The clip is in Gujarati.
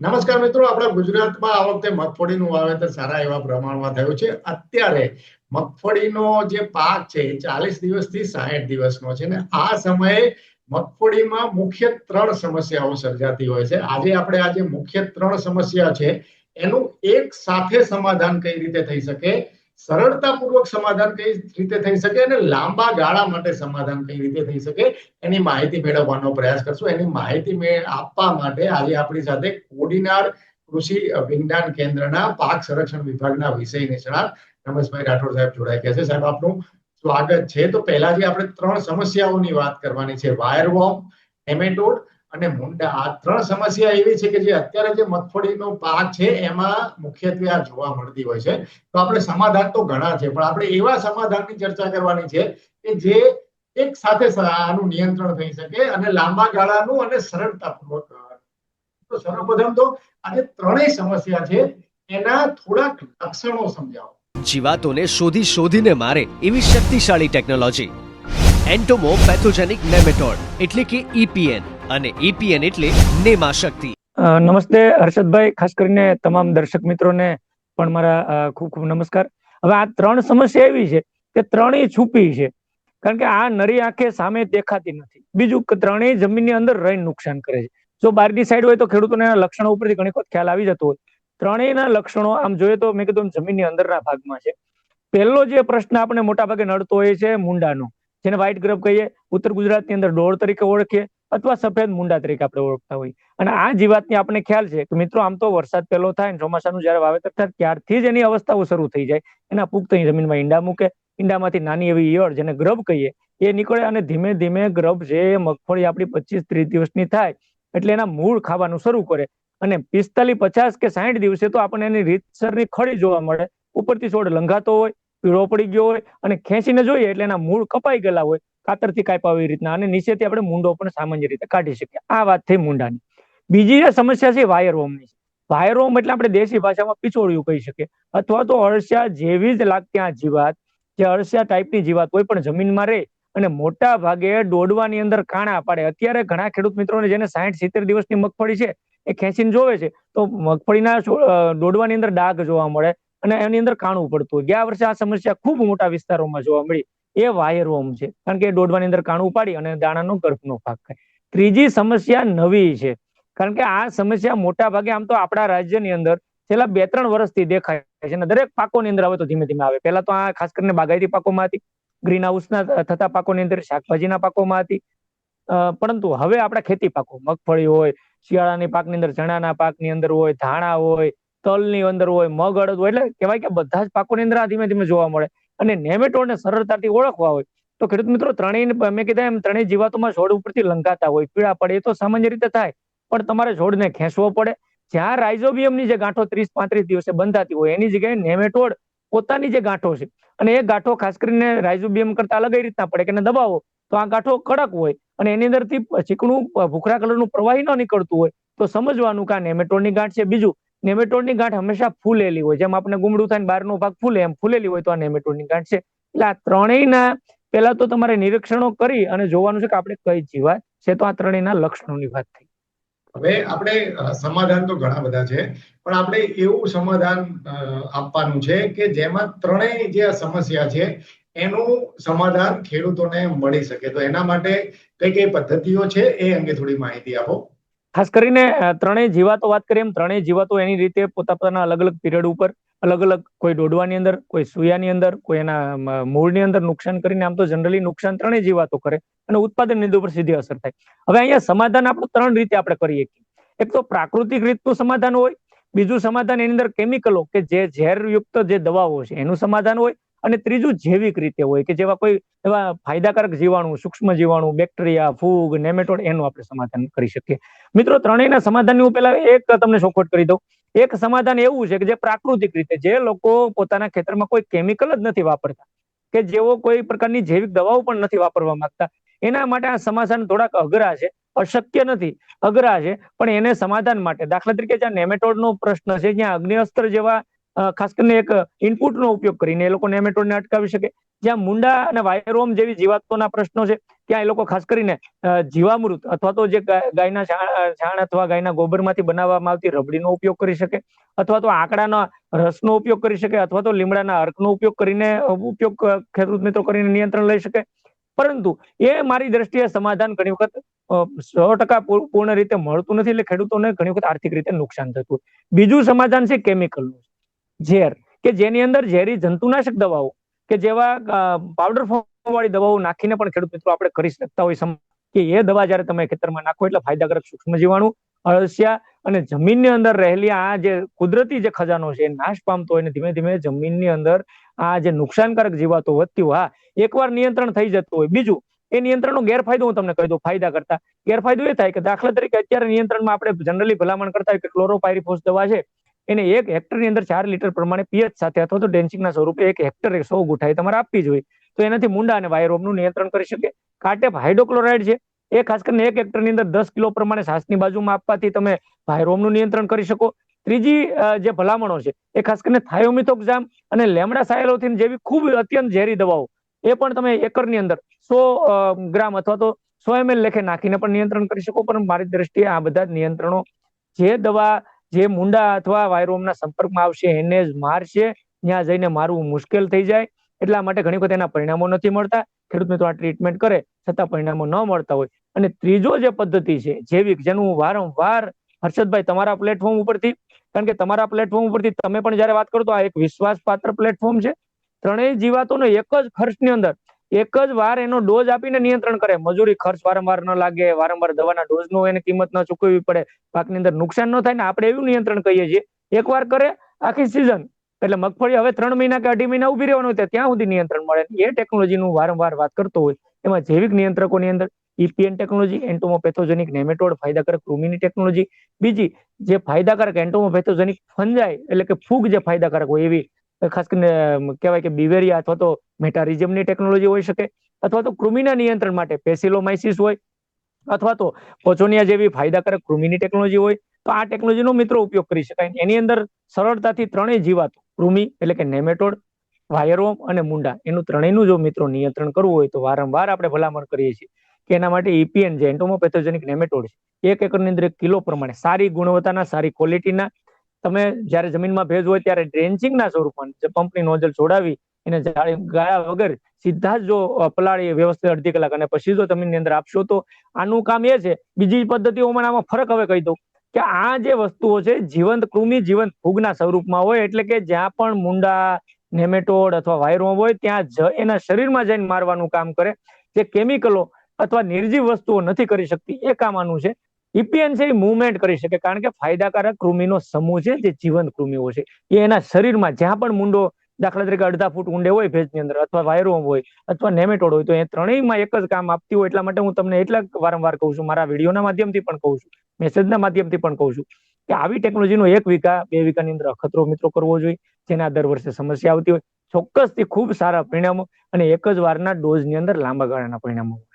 નમસ્કાર મિત્રો, આપણા ગુજરાતમાં આ વખતે મગફળીનું વાવેતર સારા એવા પ્રમાણમાં થયું છે. અત્યારે મગફળીનો જે પાક છે ચાલીસ દિવસથી સાહીઠ દિવસનો છે ને આ સમયે મગફળીમાં મુખ્ય ત્રણ સમસ્યાઓ સર્જાતી હોય છે. આજે આપણે આજે મુખ્ય ત્રણ સમસ્યા છે, એનું એક સાથે સમાધાન કઈ રીતે થઈ શકે? સરળતાપૂર્વક સમાધાન કઈ રીતે થઈ શકે અને લાંબા ગાળા માટે સમાધાન કઈ રીતે થઈ શકે એની માહિતી મેળવવાનો પ્રયાસ કરશું. એની માહિતી આપવા માટે આજે આપણી સાથે કોડીનાર કૃષિ વિજ્ઞાન કેન્દ્રના પાક સંરક્ષણ વિભાગના વિષય નિષ્ણાત રમેશભાઈ રાઠોડ સાહેબ જોડાઈ ગયા છે. સાહેબ, આપનું સ્વાગત છે. તો પહેલા જે આપણે ત્રણ સમસ્યાઓની વાત કરવાની છે. વાયરવોમ નેમેટોડ અને મુંડા, આ ત્રણ સમસ્યા એવી છે કે જે અત્યારે જે મગફળીનો પાક છે, એમાં મુખ્યત્વે આ જોવા મળતી હોય છે. તો આપણે સમાધાન તો ઘણા છે, પણ આપણે એવા સમાધાનની ચર્ચા કરવાની છે કે જે એક સાથે આનું નિયંત્રણ થઈ શકે અને લાંબા ગાળાનું અને સરળતાપૂર્વક, તો સર્વપ્રથમ તો આજે ત્રણેય સમસ્યા છે, એના થોડાક લક્ષણો સમજાવો. જીવાતોને શોધી શોધીને મારે એવી શક્તિશાળી ટેકનોલોજી. એન્ટોમો પેથોજેનિક નેમેટોડ એટલે કે ઇપીએન અને એપીએન એટલે નેમા શક્તિ. નમસ્તે હર્ષદભાઈ, ખાસ કરીને તમામ દર્શક મિત્રોને પણ મારા ખૂબ ખૂબ નમસ્કાર. હવે આ ત્રણ સમસ્યા એવી છે કે ત્રણેય છુપી છે. કારણ કે આ નરી આંખે સામે દેખાતી નથી. બીજું ત્રણેય જમીનની અંદર રહીને નુકસાન કરે છે. જો બહારની સાઈડ હોય તો ખેડૂતોને એના લક્ષણો ઉપરથી ઘણી વખત ખ્યાલ આવી જતો હોય. ત્રણેયના લક્ષણો આમ જોઈએ તો મેં કીધું જમીનની અંદરના ભાગમાં છે. પહેલો જે પ્રશ્ન આપણે મોટા ભાગે નડતો હોય છે મુંડાનો, જેને વ્હાઇટ ગ્રબ કહીએ, ઉત્તર ગુજરાતની અંદર ડોળ તરીકે ઓળખીએ. અથવા સફેદ મુંડા તરીકે આપણે ઓળખતા હોઈએ. અને આ જીવાતની આપણને ખ્યાલ છે કે મિત્રો, આમ તો વરસાદ પહેલો થાય ને ચોમાસાનું જયારે વાવેતર થાય, ત્યારથી જ એની અવસ્થાઓ શરૂ થઈ જાય. એના પુખ્ત જમીનમાં ઈંડા મૂકે. ઈંડામાંથી નાની એવી ઈયળ જેને ગ્રબ કહીએ, એ નીકળે અને ધીમે ધીમે ગ્રબ જે મગફળી આપણી પચીસ ત્રીસ દિવસની થાય, એટલે એના મૂળ ખાવાનું શરૂ કરે. અને પિસ્તાલીસ, પચાસ કે સાઠ દિવસે તો આપણને એની રીતસરની ખડી જોવા મળે. ઉપરથી છોડ લંઘાતો હોય, પીળો પડી ગયો હોય અને ખેંચીને જોઈએ એટલે એના મૂળ કપાઈ ગયેલા હોય. કાતરથી કાપ્યા એવી રીતના અને નીચેથી આપણે મૂંડો પણ સામાન્ય રીતે કાઢી શકીએ. આ વાત થઈ મૂંડાની. બીજી સમસ્યા છે વાયરવોમની વાયર વાયરવોમ એટલે આપણે દેશી ભાષામાં પિછોડ્યું કહી શકીએ. અથવા તો અળસિયા જેવી જ લાગતી આ જીવાત, જે અળસિયા ટાઈપની જીવાત કોઈ પણ જમીનમાં રહે અને મોટા ભાગે દોડવાની અંદર કાણા પાડે. અત્યારે ઘણા ખેડૂત મિત્રોને જેને સાઠ સિત્તેર દિવસની મગફળી છે, એ ખેંચીને જોવે છે, તો મગફળીના દોડવાની અંદર ડાઘ જોવા મળે અને એની અંદર કાણું પડતું ગયા વર્ષે આ સમસ્યા ખૂબ મોટા વિસ્તારોમાં જોવા મળી. એ વાયરોમ છે. કારણ કે દોડવાની અંદર કાણું ઉપાડી અને દાણાનો ગર્ભનો ભાગ ખાય. ત્રીજી સમસ્યા નવી છે. કારણ કે આ સમસ્યા મોટા ભાગે આમ તો આપણા રાજ્યની અંદર છેલ્લા બે ત્રણ વર્ષથી દેખાય છે અને દરેક પાકોની અંદર હવે તો ધીમે ધીમે આવે. પહેલા તો આ ખાસ કરીને બાગાયતી પાકોમાં હતી. ગ્રીન હાઉસના થતા પાકોની અંદર, શાકભાજીના પાકોમાં હતી. પરંતુ હવે આપણા ખેતી પાકો, મગફળી હોય, શિયાળાની પાકની અંદર, ચણાના પાકની અંદર હોય, ધાણા હોય, તલની અંદર હોય, મગ, અડદ હોય, એટલે કહેવાય કે બધા જ પાકોની અંદર આ ધીમે ધીમે જોવા મળે. અને નેમેટોડને સરળતાથી ઓળખવા હોય. તો ખેડૂત મિત્રો, ત્રણેય મેં કીધા એમ, ત્રણેય જીવાતોમાં છોડ ઉપરથી લંકાતા હોય. પીળા પડે એ તો સામાન્ય રીતે થાય, પણ તમારે છોડને ખેંચવો પડે. જ્યાં રાઇઝોબિયમની જે ગાંઠો ત્રીસ, પાંત્રીસ દિવસે બંધાતી હોય, એની જગ્યાએ નેમેટોડ પોતાની જે ગાંઠો છે, અને એ ગાંઠો ખાસ કરીને રાઇઝોબિયમ કરતા અલગ એ રીતના પડે કે દબાવો, તો આ ગાંઠો કડક હોય, અને એની અંદરથી ચીકણું, ભૂખરા કલરનું પ્રવાહી ન નીકળતું હોય, તો સમજવાનું કે આ નેમેટોડની ગાંઠ છે. બીજું નેમેટોડની ગાંઠ હંમેશા ફૂલેલી હોય. જેમ આપણે ગુમડું થાય બહારનો ભાગ ફૂલે, એમ ફૂલેલી હોય તો આ નેમેટોડની ગાંઠ છે. એટલે આ ત્રણેયના, પહેલા તો તમારે નિરીક્ષણો કરી અને જોવાનું છે કે આપણે કઈ જીવાત છે તો આ ત્રણેયના લક્ષણોની વાત થઈ. હવે આપણે સમાધાન તો ઘણા બધા છે, પણ આપણે એવું સમાધાન આપવાનું છે કે જેમાં ત્રણેય જે સમસ્યા છે, એનું સમાધાન ખેડૂતોને મળી શકે. તો એના માટે કઈ કઈ પદ્ધતિઓ છે એ અંગે થોડી માહિતી આપો. ખાસ કરીને ત્રણેય જીવાતો વાત કરીએ એમ, ત્રણેય જીવાતો એની રીતે પોતા પોતાના અલગ અલગ પીરિયડ ઉપર અલગ અલગ કોઈ દોડવાની અંદર, કોઈ સુયાની અંદર, કોઈ એના મૂળની અંદર નુકસાન કરીને, આમ તો જનરલી નુકસાન ત્રણેય જીવાતો કરે અને ઉત્પાદન નીતિ ઉપર સીધી અસર થાય. હવે અહીંયા સમાધાન આપણું ત્રણ રીતે આપણે કરીએ એક તો પ્રાકૃતિક રીતનું સમાધાન હોય, બીજું સમાધાન એની અંદર કેમિકલો કે જે ઝેરયુક્ત જે દવાઓ છે, એનું સમાધાન હોય અને ત્રીજું જૈવિક રીતે હોય કે જેવા કોઈ એવા ફાયદાકારક જીવાણુ, સૂક્ષ્મ જીવાણુ, બેક્ટેરિયા, ફૂગ, નેમેટોડ એનું આપણે સમાધાન કરી શકીએ. મિત્રો, ત્રણેયના સમાધાનની હું પહેલા એક તમને ચોખવટ કરી દઉં. એક સમાધાન એવું છે કે જે પ્રાકૃતિક રીતે જે લોકો પોતાના ખેતરમાં કોઈ કેમિકલ જ નથી વાપરતા, કે જેઓ કોઈ પ્રકારની જૈવિક દવાઓ પણ નથી વાપરવા માંગતા. એના માટે આ સમાધાન થોડાક અઘરા છે અશક્ય નથી. અઘરા છે, પણ એને સમાધાન માટે દાખલા તરીકે જ્યાં નેમેટોડનો પ્રશ્ન છે, જ્યાં અગ્નિઅસ્ત્ર જેવા ખાસ કરીને એક ઇનપુટનો ઉપયોગ કરીને એ લોકો નેમેટોડને અટકાવી શકે. જ્યાં મુંડા અને વાયરોમ જેવી જીવાતોના પ્રશ્નો છે, ત્યાં એ લોકો ખાસ કરીને જીવામૃત અથવા તો જે ગાયના છાણ અથવા ગાયના ગોબરમાંથી બનાવવામાં આવતી રબડીનો ઉપયોગ કરી શકે, અથવા તો આંકડાના રસનો ઉપયોગ કરી શકે, અથવા તો લીમડાના અર્કનો ઉપયોગ કરીને ઉપયોગ ખેડૂત મિત્રો કરીને નિયંત્રણ લઈ શકે. પરંતુ એ મારી દ્રષ્ટિએ સમાધાન ઘણી વખત સો ટકા પૂર્ણ રીતે મળતું નથી, એટલે ખેડૂતોને ઘણી વખત આર્થિક રીતે નુકસાન થતું બીજું સમાધાન છે કેમિકલનું. ઝેર, કે જેની અંદર ઝેરી જંતુનાશક દવાઓ, કે જેવા પાવડર ફોર્મ વાળી દવાઓ નાખીને પણ ખેડૂત મિત્રો આપણે કરી શકતા હોય કે એ દવા જ્યારે તમે ખેતરમાં નાખો એટલે ફાયદાકારક સૂક્ષ્મ જીવાણુ અળસિયા અને જમીનની અંદર રહેલી આ જે કુદરતી જે ખજાનો છે નાશ પામતો હોય ને ધીમે ધીમે જમીનની અંદર આ જે નુકસાનકારક જીવાતો વધતી હોય, હા, એકવાર નિયંત્રણ થઈ જતું હોય. બીજું, એ નિયંત્રણનો ગેરફાયદો હું તમને કહી દઉં ફાયદા કરતા. ગેરફાયદો એ થાય કે દાખલા તરીકે અત્યારે નિયંત્રણમાં આપણે જનરલી ભલામણ કરતા હોય કે ક્લોરોપાયરીફોસ દવા છે એને એક હેક્ટરની અંદર ચાર લીટર પ્રમાણે પીએચ સાથે અથવા તો ડેન્સિંગના સ્વરૂપે એક હેક્ટરે સો ગુઠાઈ તમારે આપવી જોઈએ. તો એનાથી મુંડા અને વાયરોમનું નિયંત્રણ કરી શકે. કાટેપ હાઇડ્રોક્લોરાઇડ છે. એ ખાસ કરીને એક હેક્ટરની અંદર દસ કિલો પ્રમાણે શ્વાસની બાજુમાં આપવાથી તમે વાયરોમનું નિયંત્રણ કરી શકો. ત્રીજી જે ભલામણો છે, એ ખાસ કરીને થાયોમિથોક્ઝામ અને લેમડા સાયલોથિન જેવી ખૂબ અત્યંત ઝેરી દવાઓ, એ પણ તમે એકરની અંદર સો ગ્રામ અથવા તો સો એમએલ લેખે નાખીને પણ નિયંત્રણ કરી શકો. પણ મારી દ્રષ્ટિએ આ બધા નિયંત્રણો જે દવા જે મુંડા અથવા વાયરોમના સંપર્કમાં આવશે એને જ મારશે, ત્યાં જઈને મારવું મુશ્કેલ થઈ જાય. એટલા માટે ઘણી વખત એના પરિણામો નથી મળતા. ખેડૂત મિત્રો આ ટ્રીટમેન્ટ કરે, છતાં પરિણામો ન મળતા હોય. અને ત્રીજો જે પદ્ધતિ છે, જૈવિક, જેનું વારંવાર હર્ષદભાઈ તમારા પ્લેટફોર્મ ઉપરથી, કારણ કે તમારા પ્લેટફોર્મ ઉપરથી તમે પણ જયારે વાત કરો તો આ એક વિશ્વાસપાત્ર પ્લેટફોર્મ છે. ત્રણેય જીવાતોનો એક જ ખર્ચની અંદર એક જ વાર એનો ડોઝ આપીને નિયંત્રણ કરે. મજૂરી ખર્ચ વારંવાર ન લાગે, વારંવાર દવાના ડોઝનો એને કિંમત ન ચૂકવવી પડે, પાકની અંદર નુકસાન ન થાય ને આપણે એવું નિયંત્રણ કહીએ છીએ. એકવાર કરે, આખી સિઝન એટલે મગફળી હવે ત્રણ મહિના કે અઢી મહિના ઊભી રહેવાનું હોય ત્યાં સુધી નિયંત્રણ મળે એ ટેકનોલોજીનું વારંવાર વાત કરતો હોય. એમાં જૈવિક નિયંત્રકોની અંદર ઇપીએન ટેકનોલોજી એન્ટોમોપેથોજેનિક નેમેટોડ ફાયદાકારક કૃમિની ટેકનોલોજી બીજી જે ફાયદાકારક એન્ટોમોપેથોજેનિક ફંજાય, એટલે કે ફૂગ જે ફાયદાકારક હોય એવી ખાસ કરીને કહેવાય કે બિવેરિયા અથવા તો મેટારિઝમની ટેકનોલોજી હોઈ શકે, અથવા તો કૃમિના નિયંત્રણ માટે પેસિલોમાઇસિસ હોય, અથવા તો પોચોનિયા જેવી ફાયદાકારક કૃમિની ટેકનોલોજી હોય, તો આ ટેકનોલોજીનો મિત્રો ઉપયોગ કરી શકાય. એની અંદર સરળતાથી ત્રણેય જીવાતો, કૃમિ એટલે કે નેમેટોડ, વાયરોમ અને મુંડા, એનું ત્રણેયનું જો મિત્રો નિયંત્રણ કરવું હોય તો વારંવાર આપણે ભલામણ કરીએ છીએ કે એના માટે ઇપીએન જે એન્ટોમોપેથોજેનિક નેમેટોડ છે, એક એકરની અંદર કિલો પ્રમાણે સારી ગુણવત્તાના, સારી ક્વોલિટીના તમે જ્યારે જમીનમાં ભેજ હોય ત્યારે ડ્રેન્ચિંગના સ્વરૂપમાં પંપની નોઝલ છોડાવી એને જાળી ગાળ્યા વગર સીધા જ જો પલાળી વ્યવસ્થિત અડધી કલાક અને પછી જો જમીનની અંદર આપશો તો આનું કામ એ છે, બીજી પદ્ધતિઓમાં આમાં ફરક હવે કહી દઉં કે આ જે વસ્તુઓ છે, જીવંત કૃમિ જીવંત ફૂગના સ્વરૂપમાં હોય એટલે કે જ્યાં પણ મુંડા, નેમેટોડ અથવા વાયરોમ હોય ત્યાં એના શરીરમાં જઈને મારવાનું કામ કરે. જે કેમિકલો અથવા નિર્જીવ વસ્તુઓ નથી કરી શકતી, એ કામ આનું છે. ઇપીએન છે એ મુવમેન્ટ કરી શકે કારણ કે ફાયદાકારક કૃમિનો સમૂહ છે જે જીવંત કૃમિઓ છે. એ એના શરીરમાં જ્યાં પણ મુંડો દાખલા તરીકે અડધા ફૂટ ઊંડે હોય ભેજની અંદર અથવા વાયરોમ હોય અથવા નેમેટોડ હોય તો એ ત્રણેયમાં એક જ કામ આપતી હોય એટલા માટે હું તમને એટલા વારંવાર કહું છું, મારા વિડીયોના માધ્યમથી પણ કહું છું, મેસેજના માધ્યમથી પણ કહું છું કે આવી ટેકનોલોજીનો એક વીઘા, બે વીઘાની અંદર અખતરો મિત્રો કરવો જોઈએ, જેના દર વર્ષે સમસ્યા આવતી હોય. ચોક્કસથી ખૂબ સારા પરિણામો અને એક જ વારના ડોઝની અંદર લાંબા ગાળાના પરિણામો